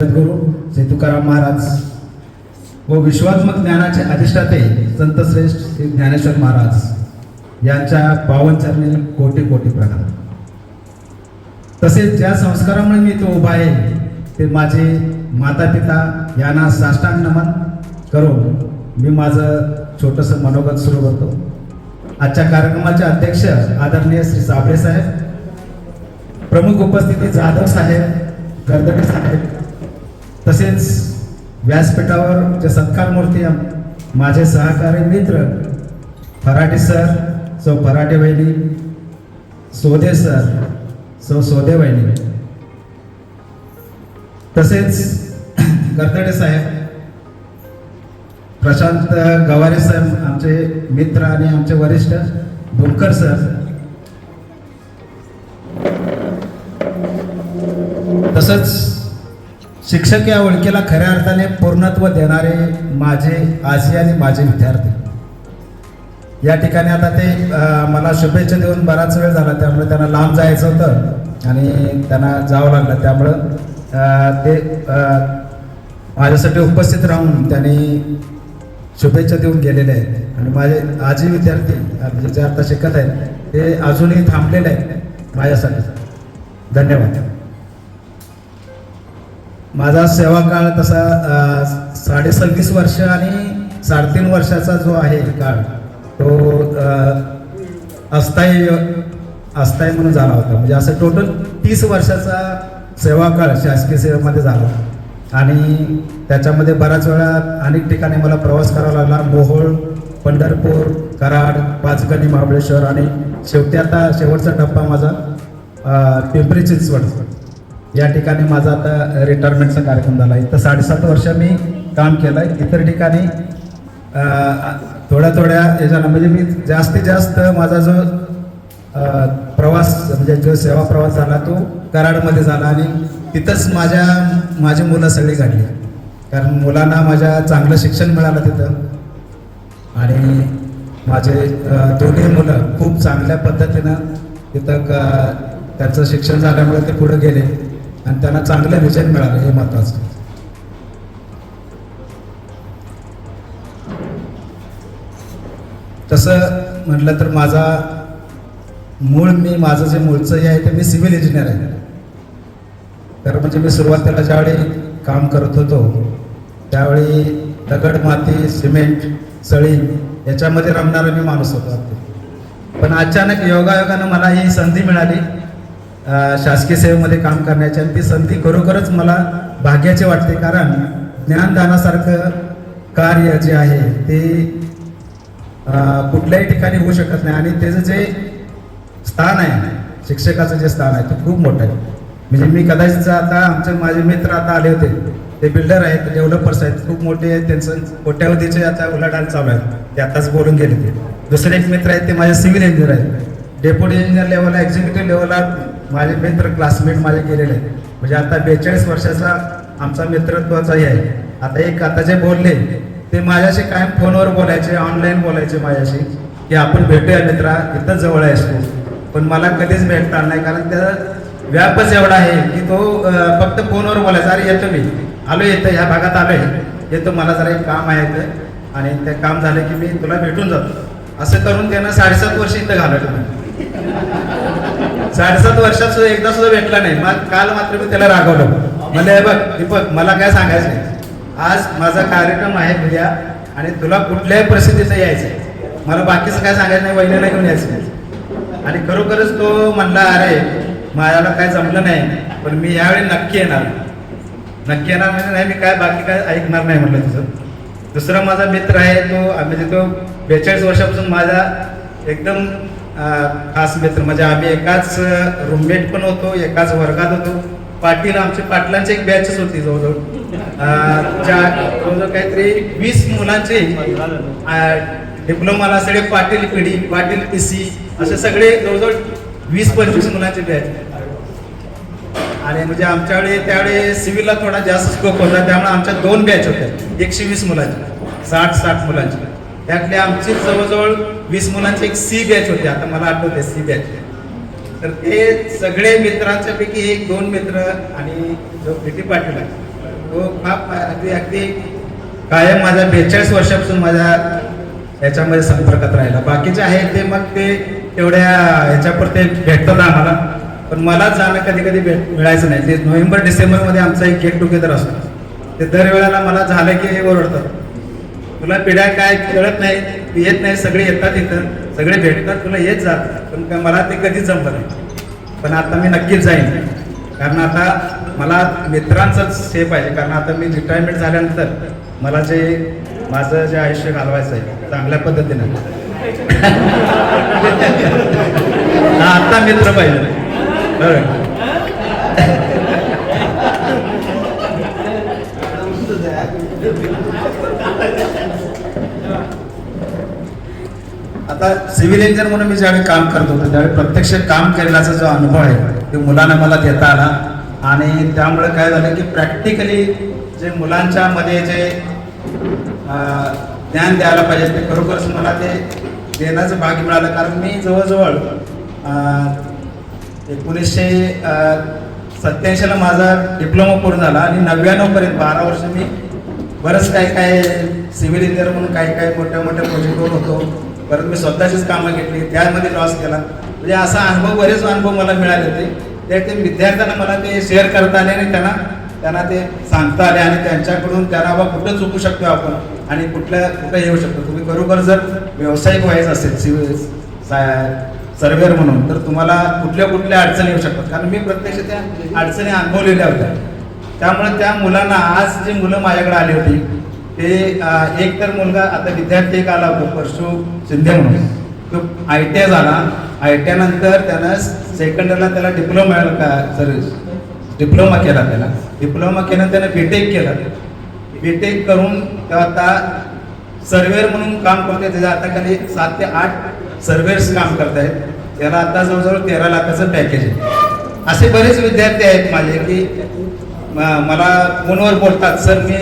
सद्गुरू श्री तुकाराम महाराज व विश्वात्मक ज्ञानाचे अधिष्ठाते संतश्रेष्ठ श्री ज्ञानेश्वर महाराज यांच्या पावनचरणी कोटी कोटी प्रणाम. तसेच ज्या संस्कारामुळे मी तो उभा आहे ते माझे माता पिता यांना साष्टांग नमन करून मी माझं छोटंसं मनोगत सुरू करतो. आजच्या कार्यक्रमाचे अध्यक्ष आदरणीय श्री साबळे साहेब प्रमुख उपस्थिती जाधव साहेब गर्दडे साहेब तसेच व्यासपीठावर जे सत्कार मूर्ती माझे सहकारी मित्र फराटे सर सौ फराटे वहिनी सोदे सर सौ सोदे वहिनी. तसेच गर्दडे साहेब प्रशांत गवारे सर आमचे मित्र आणि आमचे वरिष्ठ भुमकर सर. तसंच शिक्षक या ओळखीला खऱ्या अर्थाने पूर्णत्व देणारे माझे आजी आणि माझे विद्यार्थी. या ठिकाणी आता ते मला शुभेच्छा देऊन बराच वेळ झाला त्यामुळे त्यांना लांब जायचं होतं आणि त्यांना जावं लागलं. त्यामुळं ते माझ्यासाठी उपस्थित राहून त्यांनी शुभेच्छा देऊन गेलेले आहेत. आणि माझे आजी विद्यार्थी म्हणजे जे आता शिकत आहेत ते अजूनही थांबलेले आहेत माझ्यासाठी. धन्यवाद. माझा सेवा काळ तसा अ, साडेसव्वीस वर्ष आणि साडेतीन वर्षाचा जो आहे काळ तो अस्थायी अस्थायी म्हणून झाला होता. म्हणजे असं टोटल तीस वर्षाचा सेवा काळ शासकीय सेवेमध्ये झाला. आणि त्याच्यामध्ये बऱ्याच वेळा अनेक ठिकाणी मला प्रवास करावा लागला. मोहोळ पंढरपूर कराड पाचगणी महाबळेश्वर आणि शेवटी आता शेवटचा टप्पा माझा पिंपरी चिंचवड. या ठिकाणी माझा आता रिटायरमेंटचा कार्यक्रम झाला इथं साडेसात वर्ष मी काम केलं आहे इतर ठिकाणी थोड्या थोड्या याच्यानं म्हणजे मी जास्तीत जास्त माझा जो प्रवास म्हणजे जो सेवा प्रवास झाला तो कराडमध्ये झाला आणि तिथंच माझ्या माझी मुलं सगळी काढली कारण मुलांना माझ्या चांगलं शिक्षण मिळालं तिथं. आणि माझे दोन्ही मुलं खूप चांगल्या पद्धतीनं तिथं क- त्यांचं शिक्षण झाल्यामुळे ते पुढे गेले. आणि त्यांना चांगलं विजन मिळालं हे महत्वाचं. तसं म्हटलं तर माझा मूळ मी माझं जे मूळचं हे आहे ते मी सिव्हिल इंजिनियर आहे. तर म्हणजे मी सुरुवातीला ज्यावेळी काम करत होतो त्यावेळी दगड माती सिमेंट सळी याच्यामध्ये रमणारा मी माणूस होतो. पण अचानक योगायोगानं मला ही संधी मिळाली. शासकीय सेवेमध्ये काम करण्याची आणि ती संधी खरोखरच मला भाग्याचे वाटते. कारण ज्ञानदानासारखं कार्य जे आहे ते कुठल्याही ठिकाणी होऊ शकत नाही. आणि त्याचं जे स्थान आहे शिक्षकाचं जे स्थान आहे ते खूप मोठं आहे. म्हणजे मी कदाचित आता आमचे माझे मित्र आता आले होते. ते बिल्डर आहेत डेव्हलपर्स आहेत खूप मोठे आहेत. त्यांचं कोट्यावधीचे आता उलाढाल चालू आहेत ते आताच बोलून गेले ते. दुसरे एक मित्र आहेत ते माझे सिव्हिल इंजिनियर आहेत. डेप्युटी इंजिनियर लेवलला एक्झिक्युटिव्ह लेवलला माझे मित्र क्लासमेट माझे गेलेले आहेत. म्हणजे आता बेचाळीस वर्षाचा आमचा मित्रत्वाचाही आहे. आता एक आता जे बोलले ते माझ्याशी कायम फोनवर बोलायचे ऑनलाईन बोलायचे माझ्याशी की आपण भेटूया मित्रा इथं जवळ आहेस तू. पण मला कधीच भेटता नाही कारण त्याचा व्यापच एवढा आहे की तो फक्त फोनवर बोलायचा. अरे येतो मी. आलो येतं ह्या भागात आलो आहे येतो मला जरा एक काम आहे इथं. आणि ते काम झालं की मी तुला भेटून जातो. असं करून त्यांना साडेसात वर्ष इथं घालवलं साडेसात वर्षात सुद्धा एकदा सुद्धा भेटला नाही. मग काल मात्र मी त्याला रागवलं. म्हणजे हे बघ दीपक मला काय सांगायचं नाही आज माझा कार्यक्रम आहे तुझ्या आणि तुला कुठल्याही परिस्थितीचं यायचं आहे मला बाकीचं काय सांगायचं नाही वहिनीला घेऊन यायचं नाही आणि खरोखरच तो म्हणला अरे माझ्याला काय जमलं नाही पण मी यावेळी नक्की येणार. नक्की येणार म्हणजे नाही मी काय बाकी काय ऐकणार नाही म्हटलं तुझं दुसरा माझा मित्र आहे तो म्हणजे तो बेचाळीस वर्षापासून माझा एकदम खास मित्र म्हणजे आम्ही एकाच रूममेट पण होतो एकाच वर्गात होतो. पाटील आमचे पाटलांची एक बॅचच होती जवळजवळ. जवळजवळ काहीतरी वीस मुलांचे डिप्लोमाला सगळे पाटील पिढी पाटील पी सी असे सगळे जवळजवळ वीस पंचवीस मुलांचे बॅच आणि म्हणजे आमच्याकडे त्यावेळी सिव्हिलला थोडा जास्त स्कोप होता त्यामुळे आमच्या दोन बॅच होत्या. एकशे वीस मुलांची साठ साठ मुलांची. त्यातले आमची जवळजवळ वीस मुलांची एक सी बॅच होती. आता मला आठवते सी बॅच तर ते सगळे मित्रांच्या पैकी एक दोन मित्र आणि जो पी पाटील आहे तो फार अगदी अगदी कायम माझ्या बेचाळीस वर्षापासून माझ्या याच्यामध्ये संपर्कात राहिला. बाकीचे आहेत ते मग ते तेवढ्या ह्याच्यापुरते भेटतात आम्हाला. पण मला जाणं कधी कधी भेट मिळायचं नाही. ते नोव्हेंबर डिसेंबरमध्ये आमचा एक गेट टुगेदर असतो. ते दरवेळेला मला झालं की हे ओरडतात. तुला पिढ्या काय कळत नाही तू येत नाही सगळे येतात इथं सगळे भेटतात तुला येत जात पण मला ते कधीच जमलं नाही. पण आता मी नक्कीच जाईन. कारण आता मला मित्रांचंच हे पाहिजे कारण आता मी रिटायरमेंट झाल्यानंतर मला जे माझं जे आयुष्य घालवायचं आहे चांगल्या पद्धतीनं. आता मित्र पाहिजे. बरं. आता सिव्हिल इंजिनियर म्हणून मी ज्यावेळी काम करत होतो त्यावेळी प्रत्यक्ष काम करण्याचा जो अनुभव आहे ते मुलांना मला देता आला. आणि त्यामुळे काय झालं की प्रॅक्टिकली जे मुलांच्या मध्ये जे ज्ञान द्यायला पाहिजे ते खरोखरच मला ते देण्याचं भाग मिळालं. कारण मी जवळजवळ एकोणीसशे सत्याऐंशीला माझा डिप्लोमा पूर्ण झाला आणि नव्याण्णवपर्यंत बारा वर्ष मी बरंच काय काय सिव्हिल इंजिनियर म्हणून काही काही मोठ्या मोठ्या प्रोजेक्टवर होतो. परत मी स्वतःचीच कामं घेतली त्यामध्ये लॉस केला. म्हणजे असा अनुभव बरेच अनुभव मला मिळाले होते. ते ते विद्यार्थ्यांना मला ते शेअर करता आले आणि त्यांना त्यांना ते सांगता आले आणि त्यांच्याकडून त्यांना बा कुठं चुकू शकतो आपण आणि कुठल्या कुठं येऊ शकतो. तुम्ही खरोखर जर व्यावसायिक व्हायचं असेल सिव्हिल सर्वेअर म्हणून तर तुम्हाला कुठल्या कुठल्या अडचणी येऊ शकतात. कारण मी प्रत्यक्ष त्या अडचणी अनुभवलेल्या होत्या. त्यामुळे त्या मुलांना आज जी मुलं माझ्याकडे आली होती ते एक तर मुलगा आता विद्यार्थी एक आला होता परशु शिंदे म्हणून. तो आय टी आय झाला. आय टी आय नंतर त्यानं सेकंडला त्याला डिप्लोमा मिळाला का सर्विस डिप्लोमा केला त्याला. डिप्लोमा केलं त्यानं बी टेक केलं. बी टेक करून तेव्हा आता सर्वेअर म्हणून काम करतोय. त्याच्या आता खाली सात ते आठ सर्वेअर्स काम करतायत. त्याला आता जवळजवळ तेरा लाखाचं पॅकेज आहे. असे बरेच विद्यार्थी आहेत माझे की मला फोनवर बोलतात सर मी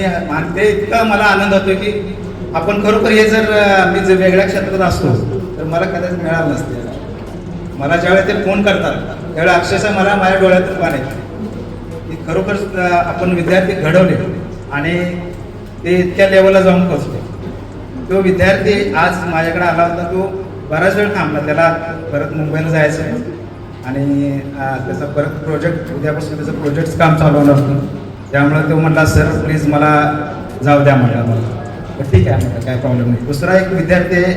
ते इतका मला आनंद होतो की आपण खरोखर हे जर मी जर वेगळ्या क्षेत्रात असतो तर मला कदाचित मिळालं नसते. मला ज्यावेळेला ते फोन करतात त्यावेळेस अक्षरशः मला माझ्या डोळ्यातून पाणी की खरोखर आपण विद्यार्थी घडवले आणि ते इतक्या लेवलला जाऊन पोहोचले. तो विद्यार्थी आज माझ्याकडे आला होता तो बराच वेळ थांबला त्याला परत मुंबईला जायचं आहे. आणि त्याचा परत प्रोजेक्ट उद्यापासून त्याचं प्रोजेक्ट काम चालू होणार. होतं त्यामुळे तो म्हणला सर प्लीज मला जाऊ द्या म्हणला. मला ठीक आहे म्हटलं काय प्रॉब्लेम नाही. दुसरा एक विद्यार्थी आहे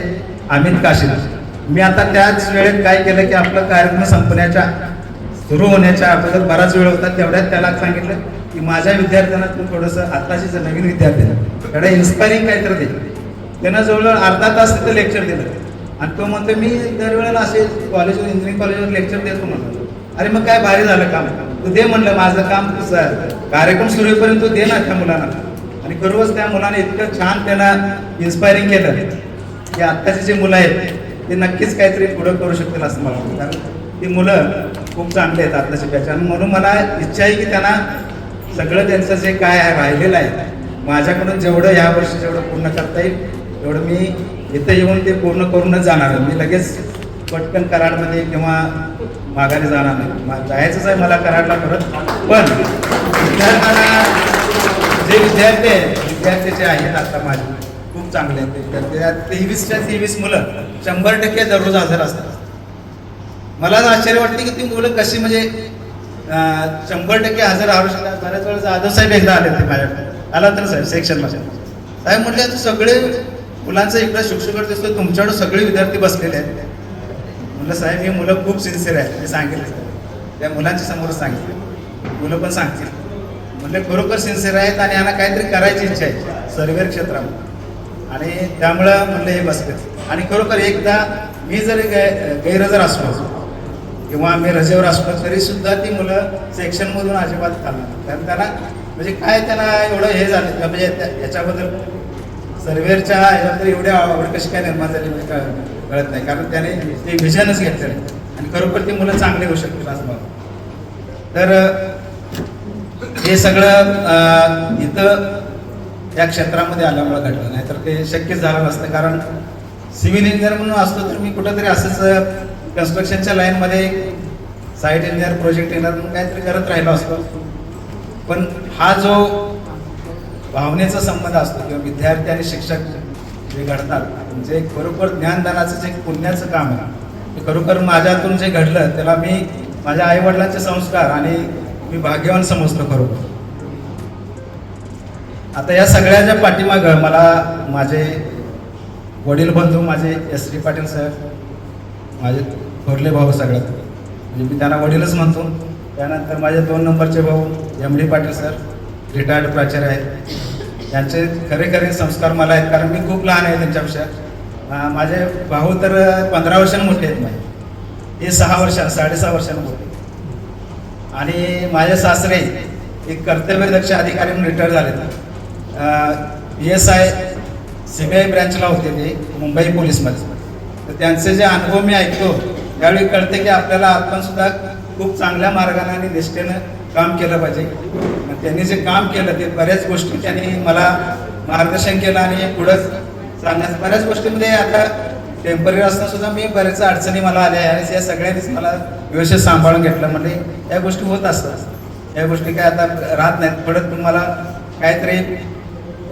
अमित काशील मी आता त्याच वेळेत काय केलं की आपलं कार्यक्रम संपण्याच्या सुरू होण्याच्या अगोदर बराच वेळ होता तेवढ्यात त्याला सांगितलं की माझ्या विद्यार्थ्यांना तू थोडंसं आत्ताची नवीन विद्यार्थी त्याला इन्स्पायरिंग काहीतरी दे. त्यानं जवळजवळ अर्धा तास तिथं लेक्चर दिलं. आणि तो म्हणतो मी दरवेळेला असे कॉलेजवर इंजिनिअरिंग कॉलेजवर लेक्चर देतो म्हणतो. अरे मग काय भारी झालं काम? तू दे म्हणलं माझं काम तुझं आहे. कार्यक्रम सुरू होईपर्यंत तू दे ना त्या मुलांना. आणि खरोखरच त्या मुलाने इतकं छान त्याला इन्स्पायरिंग केलं. की आत्ताची जी मुलं आहेत ते नक्कीच काहीतरी पुढं करू शकतील असं मला वाटतं. कारण ती मुलं खूप चांगली आहेत आत्ताच्या बॅच आणि म्हणून मला इच्छा आहे की त्यांना सगळं त्यांचं जे काय आहे राहिलेलं आहे माझ्याकडून जेवढं या वर्षी जेवढं पूर्ण करता येईल तेवढं मी इथं येऊन ते पूर्ण करूनच जाणार मी लगेच पटकन कराडमध्ये किंवा माघारी जाणार नाही. मा- जायचंच आहे मला कराडला परत. पण विद्यार्थ्यांना जे विद्यार्थी आहेत विद्यार्थी जे आहेत आता माझे खूप चांगले आहेत. ते विद्यार्थी तेवीसच्या तेवीस मुलं शंभर टक्के दररोज हजर असतात. मला आश्चर्य वाटते की ती मुलं कशी म्हणजे शंभर टक्के हजर राहू शकतात. बऱ्याच वेळा जाधव साहेब एकदा आले होते माझ्याकडे. आला तर साहेब सेक्शनला साहेब म्हटलं "तू सगळे मुलांचं इकडं शिक्षक दिसतो तुमच्याकडे सगळे विद्यार्थी बसलेले आहेत. म्हणलं साहेब ही मुलं खूप सिन्सिअर आहेत. मी सांगितलं. त्या मुलांच्या समोरच सांगितलं. मुलं पण सांगतील. म्हटलं खरोखर सिन्सिअर आहेत आणि यांना काहीतरी करायची इच्छा आहे सर्वेर क्षेत्रामध्ये आणि त्यामुळं म्हणलं हे बसले आणि खरोखर एकदा मी जरी गै गैरहजर असलो किंवा मी रजेवर असलो तरीसुद्धा ती मुलं सेक्शनमधून अजिबात चालणार कारण त्यांना म्हणजे काय त्यांना एवढं हे झालं म्हणजे त्या- याच्याबद्दल सर्वेअरच्या ह्याच्याबद्दल एवढी आवड कशी काय निर्माण झाली म्हणजे कळ- कळत नाही. कारण त्याने ते विजनच घेतलं आणि खरोखर ती मुलं चांगली होऊ शकतील असं मला तर हे सगळं इथं या क्षेत्रामध्ये आल्यामुळे घडलं. नाही तर ते शक्यच झालं नसतं. कारण सिव्हिल इंजिनियर म्हणून असतो तर मी कुठंतरी असंच कन्स्ट्रक्शनच्या लाईनमध्ये साईट इंजिनियर प्रोजेक्ट इंजिनियर म्हणून काहीतरी करत राहिलो असतो. पण हा जो भावनेचा संबंध असतो किंवा विद्यार्थी आणि शिक्षक जे घडतात. म्हणजे खरोखर ज्ञानदानाचं जे पुण्याचं काम आहे ते खरोखर माझ्यातून जे घडलं त्याला मी माझ्या आईवडिलांचे संस्कार आणि मी भाग्यवान समजतो खरोखर. आता या सगळ्याच्या पाठीमागं मला माझे वडील बंधू माझे एस डी पाटील साहेब माझे थोरले भाऊ सगळ्यात म्हणजे मी त्यांना वडीलच म्हणतो. त्यानंतर माझे दोन नंबरचे भाऊ M D Patil sir retired प्राचार्य आहेत. त्यांचे खरे खरे संस्कार मला आहेत कारण मी खूप लहान आहे त्यांच्यापेक्षा. माझे भाऊ तर पंधरा वर्षांनी मोठे आहेत माझे. हे सहा वर्ष साडेसहा वर्षांनी मोठे आणि माझे सासरे एक कर्तव्यदक्ष अधिकारी म्हणून रिटायर झाले P S I C B I ब्रँचला होते ते मुंबई पोलीसमध्ये. तर त्यांचे जे अनुभव मी ऐकतो त्यावेळी कळते की आपल्याला आपण सुद्धा खूप चांगल्या मार्गाने आणि निष्ठेनं काम केलं पाहिजे. त्यांनी जे काम केलं ते बऱ्याच गोष्टी त्यांनी मला मार्गदर्शन केलं आणि पुढं सांगण्यास बऱ्याच गोष्टीमध्ये आता टेंपररी असताना सुद्धा मी बऱ्याच अडचणी मला आल्या आणि या सगळ्यांनीच मला व्यवस्थित सांभाळून घेतलं. म्हणजे या गोष्टी होत असतात. या गोष्टी काय आता राहत नाहीत. पडत तुम्हाला काहीतरी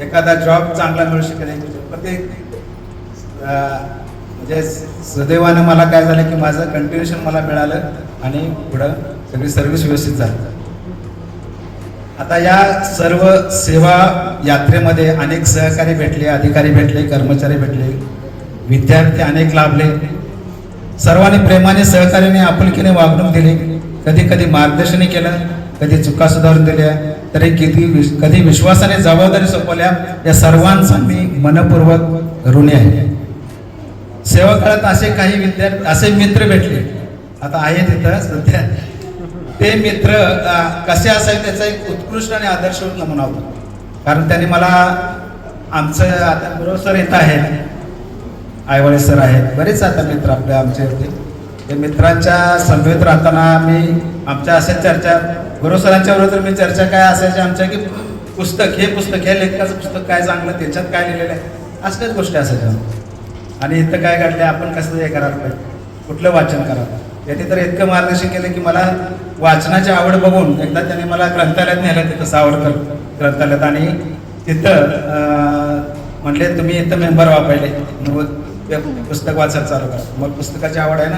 एखादा जॉब चांगला मिळू शकेल. पण ते म्हणजे सुदैवानं मला काय झालं की माझं कंटिन्युएशन मला मिळालं आणि पुढं सगळी सर्व्हिस व्यवस्थित झाली. आता या सर्व सेवा यात्रेमध्ये अनेक सहकारी भेटले अधिकारी भेटले कर्मचारी भेटले विद्यार्थी अनेक लाभले. सर्वांनी प्रेमाने सहकार्याने आपुलकीने वागणूक दिली. कधी कधी मार्गदर्शनही केलं कधी चुका सुधारून दिल्या. तरी किती विश- कधी विश्वासाने जबाबदारी सोपवल्या या सर्वांचा मी मनपूर्वक ऋणी आहे. सेवा काळात असे काही विद्यार्थी असे मित्र भेटले. आता आहे तिथं सध्या. ते मित्र कसे असावे त्याचा एक उत्कृष्ट आणि आदर्श नमुना होता. कारण त्याने मला आमचं आता गुरव सर येत आहेत. आयवाळे सर आहेत. बरेच आता मित्र आपले आमचे होते. ते मित्रांच्या समवेत राहताना मी आमच्या अशा चर्चा गुरव सरांच्या बरोबर मी चर्चा काय असायची आमच्या की पुस्तक हे पुस्तक हे लेखकाचं पुस्तक काय चांगलं त्याच्यात काय लिहिलेलं आहे असल्याच गोष्टी असायच्या. आणि इथं काय घडले आपण कसं हे करायला पाहिजे? कुठलं वाचन करावं त्यांनी तर इतकं मार्गदर्शन केलं की मला वाचनाची आवड बघून एकदा त्याने मला ग्रंथालयात नेलं तिथं सावरकर ग्रंथालयात. आणि तिथं म्हटले म्हणले तुम्ही इथं मेंबर व्हा पहिले. मग ते पुस्तक वाचायला चालू करा. मग पुस्तकाची आवड आहे ना.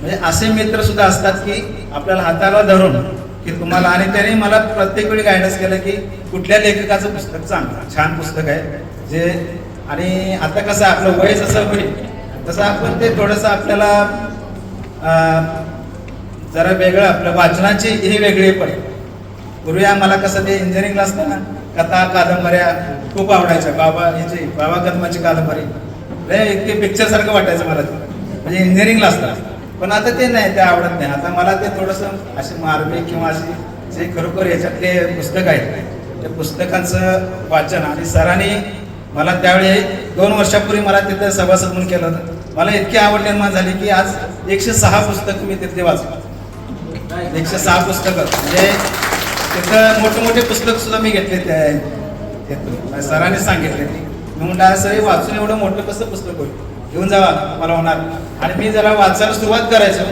म्हणजे असे मित्र सुद्धा असतात की आपल्याला हाताला धरून की तुम्हाला आणि त्याने मला प्रत्येक वेळी गायडन्स केलं की कुठल्या लेखकाचं पुस्तक चांगलं छान पुस्तक आहे. जे आणि आता कसं आपलं वय जसं होईल तसं आपण ते थोडंसं आपल्याला जरा वेगळं आपलं वाचनाची ही वेगळी पडेल पूर्वी आम्हाला कसं ते इंजिनिअरिंगला असताना कथा कादंबऱ्या खूप आवडायच्या. बाबा याचे बाबा कदमाची कादंबरी. लय इतके पिक्चर सारखं वाटायचं मला ते. म्हणजे इंजिनिअरिंगला असताना. पण आता ते नाही ते आवडत नाही. आता मला ते थोडंसं असे मार्मिक किंवा असे जे खरोखर याच्यातले पुस्तक आहेत त्या पुस्तकांचं वाचन आणि सरांनी मला त्यावेळी दोन वर्षापूर्वी मला तिथं सभासद म्हणून केलं होतं. मला इतकी आवडली निर्माण झाली की आज एकशे सहा पुस्तकं मी तिथे वाचतो एकशे सहा पुस्तकं. म्हणजे तिथं मोठे मोठे पुस्तक सुद्धा मी घेतले त्या सरांनी सांगितले. की मी म्हणलं सर हे वाचून एवढं मोठं कसं पुस्तक होईल? घेऊन जावा मला होणार. आणि मी जरा वाचायला सुरुवात करायचो.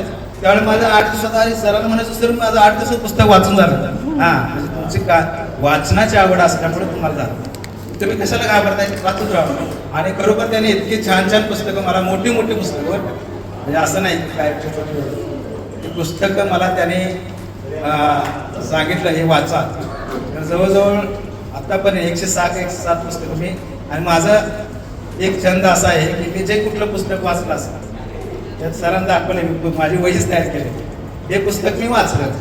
त्यावेळी माझं आठ दिवसात आणि सरांना म्हणायचं सर माझं आठ दिवसात पुस्तक वाचून झालं. हा म्हणजे तुमची का वाचनाची आवड असल्यामुळे तुम्हाला झालं. तुम्ही कशाला घाबरताय? वाचून राहा आणि खरोखर त्याने इतकी छान छान पुस्तकं मला मोठी मोठी पुस्तकं म्हणजे असं नाही काय पुस्तकं मला त्याने सांगितलं हे वाचा. तर जवळजवळ आत्तापर्यंत एकशे सात एकशे सात पुस्तकं मी आणि माझा एक छंद असा आहे की मी जे कुठलं पुस्तक वाचलं असं त्यात सरांना दाखवलं मी माझी वहीच तयार केली. ते पुस्तक मी वाचलं.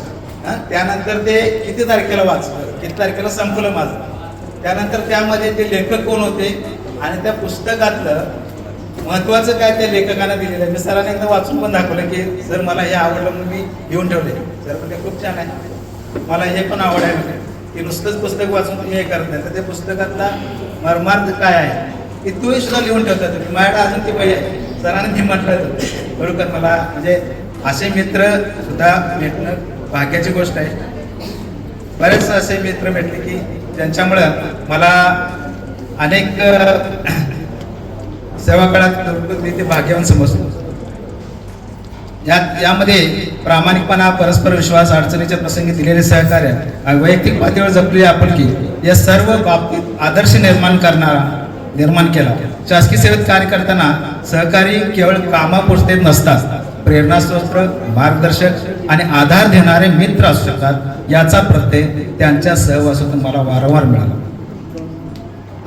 हां त्यानंतर ते किती तारखेला वाचलं? किती तारखेला संपलं माझं? त्यानंतर त्यामध्ये ते लेखक कोण होते? आणि त्या पुस्तकातलं महत्वाचं काय त्या लेखकानं दिलेलं आहे? मी सरांनी एकदा वाचून पण दाखवलं की सर मला हे आवडलं म्हणून मी घेऊन ठेवले. सर म्हणजे खूप छान आहे. मला हे पण आवड आहे म्हणजे की नुसतंच पुस्तक वाचून तुम्ही हे करत नाही. तर ते पुस्तकातला मर्मार्थ काय आहे? की तुम्ही सुद्धा लिहून ठेवता तुम्ही. माझ्याकडे अजून ती पाहिजे आहे. सरांनी मी म्हटलं बरोबर मला म्हणजे असे मित्र सुद्धा भेटणं भाग्याची गोष्ट आहे. बरेच असे मित्र भेटले की ज्यांच्यामुळं मला अनेक सेवा काळात मी ते भाग्यवान समजतो यात यामध्ये प्रामाणिकपणा परस्पर विश्वास अडचणीच्या प्रसंगी दिलेले सहकार्य आणि वैयक्तिक पातळीवर जपलेली आपुलकी या सर्व बाबतीत आदर्श निर्माण करणारा निर्माण केला. शासकीय सेवेत कार्य करताना सहकारी केवळ कामापुरते नसतात. प्रेरणास्रोत मार्गदर्शक आणि आधार देणारे मित्र असू शकतात. याचा प्रत्यय त्यांच्या सहवासातून मला वारंवार मिळाला.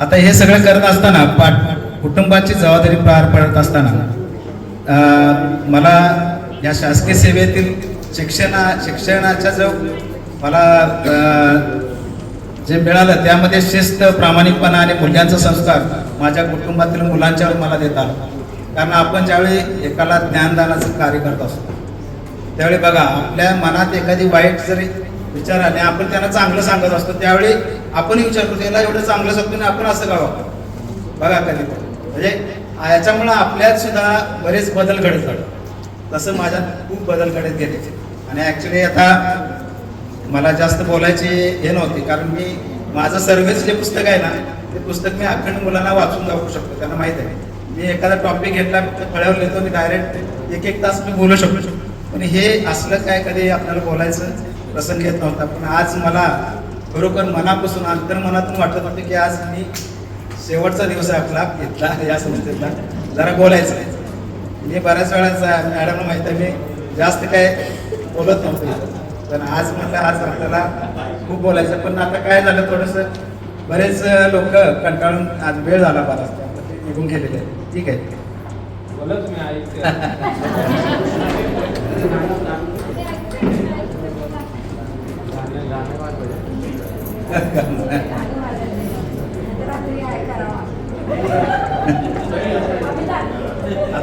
आता हे सगळं करत असताना पाठ कुटुंबाची जबाबदारी पार पडत असताना मला या शासकीय सेवेतील शिक्षणा शिक्षणाचा जो मला जे मिळालं त्यामध्ये शिस्त प्रामाणिकपणा आणि मूल्यांचा संस्कार माझ्या कुटुंबातील मुलांच्यावर मला देतात कारण आपण ज्यावेळी एकाला ज्ञानदानाचं कार्य करत असतो त्यावेळी बघा आपल्या मनात एखादी वाईट जरी विचार आले आपण त्यांना चांगलं सांगत असतो त्यावेळी आपणही विचार करतो याला एवढं चांगलं सांगतो आणि आपण असं का बघा कधी पण. म्हणजे याच्यामुळं आपल्यात सुद्धा बरेच बदल घडत घडत तसं माझ्यात खूप बदल घडत गेले आणि ॲक्च्युली आता मला जास्त बोलायची हे नव्हती कारण मी माझं सर्वेच जे पुस्तक आहे ना ते पुस्तक मी अखंड मुलांना वाचून दाखवू शकतो त्यांना माहीत आहे. मी एखादा टॉपिक घेतला फळ्यावर लिहितो मी डायरेक्ट एक एक तास मी बोलू शकतो. पण हे असलं काय कधी आपल्याला बोलायचं प्रसंग येत नव्हता. पण आज मला खरोखर मनापासून अंतर्मनातून वाटत होतं की आज मी शेवटचा दिवस आहे आपला घेतला या संस्थेतला जरा बोलायचं आहे. मी बऱ्याच वेळा मॅडमला माहिती आहे मी जास्त काय बोलत नव्हतो इथं. पण आज म्हटलं आज आपल्याला खूप बोलायचं पण आता काय झालं थोडंसं बरेच लोक कंटाळून आज वेळ झाला बराच ते निघून गेलेले आहेत. ठीक आहे बोला तुम्ही ऐकते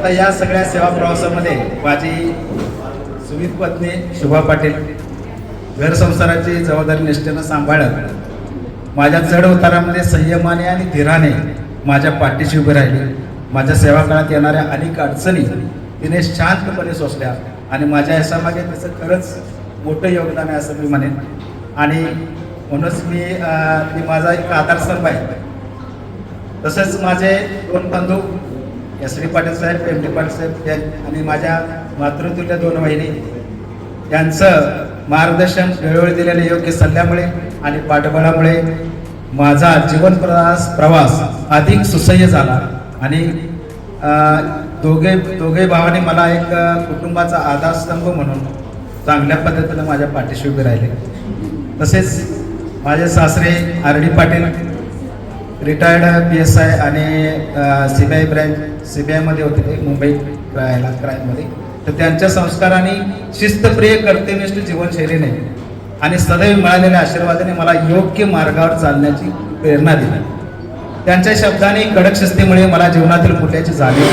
आता या सगळ्या सेवा प्रवासामध्ये माझी सुमित पत्नी शुभा पाटील घर संसाराची जबाबदारी निष्ठेनं सांभाळत माझ्या चढ उतारामध्ये संयमाने आणि धीराने माझ्या पाठीशी उभी राहिली. माझ्या सेवा काळात येणाऱ्या अनेक अडचणी तिने शांतपणे सोसल्या आणि माझ्या यशामागे त्याचं खरंच मोठं योगदान आहे असं मी म्हणेन. आणि म्हणूनच मी ती माझा एक आधारस्तंभ आहे तसेच माझे दोन बंधू एस डी पाटील साहेब एम डी पाटील साहेब या- आणि माझ्या मातृतुल्य दोन वहिनी. यांचं मार्गदर्शन वेळोवेळी दिलेल्या योग्य सल्ल्यामुळे आणि पाठबळामुळे माझा जीवन प्रवास प्रवास अधिक सुसह्य झाला. आणि दोघे दोघे भावाने मला एक कुटुंबाचा आधारस्तंभ म्हणून चांगल्या पद्धतीनं माझ्या पाठीशी उभे राहिले. तसेच माझे सासरे R D Patil retired P S I आणि C B I branch C B आयमध्ये होते ते मुंबई क्रायला क्राईममध्ये. तर त्यांच्या संस्काराने शिस्तप्रिय कर्तव्यनिष्ठ जीवनशैलीने आणि सदैव मिळालेल्या आशीर्वादाने मला योग्य मार्गावर चालण्याची प्रेरणा दिली. त्यांच्या शब्दाने कडक शिस्तीमुळे मला जीवनातील मूल्याची जाणीव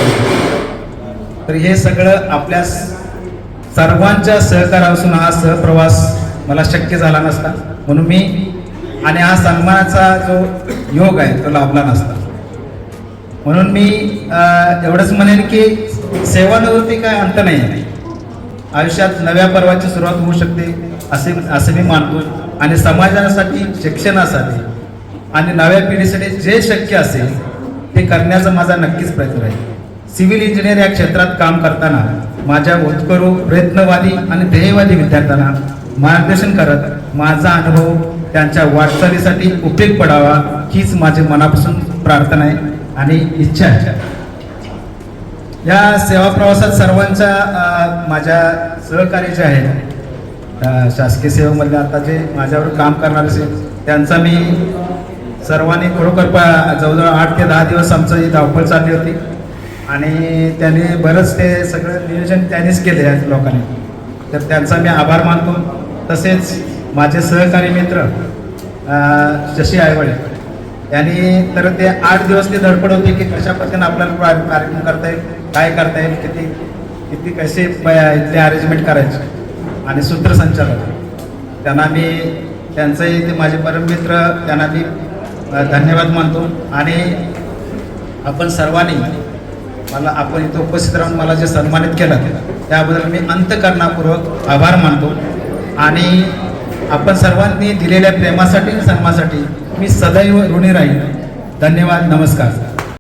तर हे सगळं आपल्या सर्वांच्या सहकारापासून हा सहप्रवास मला शक्य झाला नसता. म्हणून मी आणि हा सन्मानाचा जो योग आहे तो लाभला नसता. म्हणून मी एवढंच म्हणेन की सेवानिवृत्ती काय अंत नाही. आहे आयुष्यात नव्या पर्वाची सुरुवात होऊ शकते असे असे मी मानतो. आणि समाजासाठी शिक्षणासाठी आणि नव्या पिढीसाठी जे शक्य असेल ते करण्याचा माझा नक्कीच प्रयत्न आहे. सिव्हिल इंजिनियर या क्षेत्रात काम करताना माझ्या उत्करू प्रयत्नवादी आणि ध्येयवादी विद्यार्थ्यांना मार्गदर्शन करत माझा अनुभव त्यांच्या वाटचालीसाठी उपयोग पडावा हीच माझी मनापासून प्रार्थना आहे. आणि इच्छा या सेवा प्रवासात सर्वांच्या माझ्या सहकारी जे आहेत शासकीय सेवेमधले आता जे माझ्यावर काम करणारे असेल त्यांचा मी सर्वांनी खरोखर प- जवळजवळ आठ ते दहा दिवस आमचं ही धावपळ चालली होती. आणि त्याने बरंच ते सगळं नियोजन त्यांनीच केले आहे लोकांनी. तर त्यांचा मी आभार मानतो. तसेच माझे सहकारी मित्र जशी शशी त्यांनी तर ते आठ दिवस ते धडपड होती की कशा पद्धतीने आपल्याला कार्यक्रम करता येईल काय करता येईल किती किती कसे प- इथले अरेंजमेंट करायचे आणि सूत्रसंचालक त्यांना मी त्यांचंही ते माझे परममित्र त्यांना मी धन्यवाद मानतो आणि आपण सर्वांनी मला आपण इथं उपस्थित राहून मला जे सन्मानित केलं त्याबद्दल मी अंतकरणापूर्वक आभार मानतो आणि आपण सर्वांनी दिलेल्या प्रेमासाठी सन्मासाठी सन्मानासाठी मी सदैव ऋणी राहील धन्यवाद नमस्कार.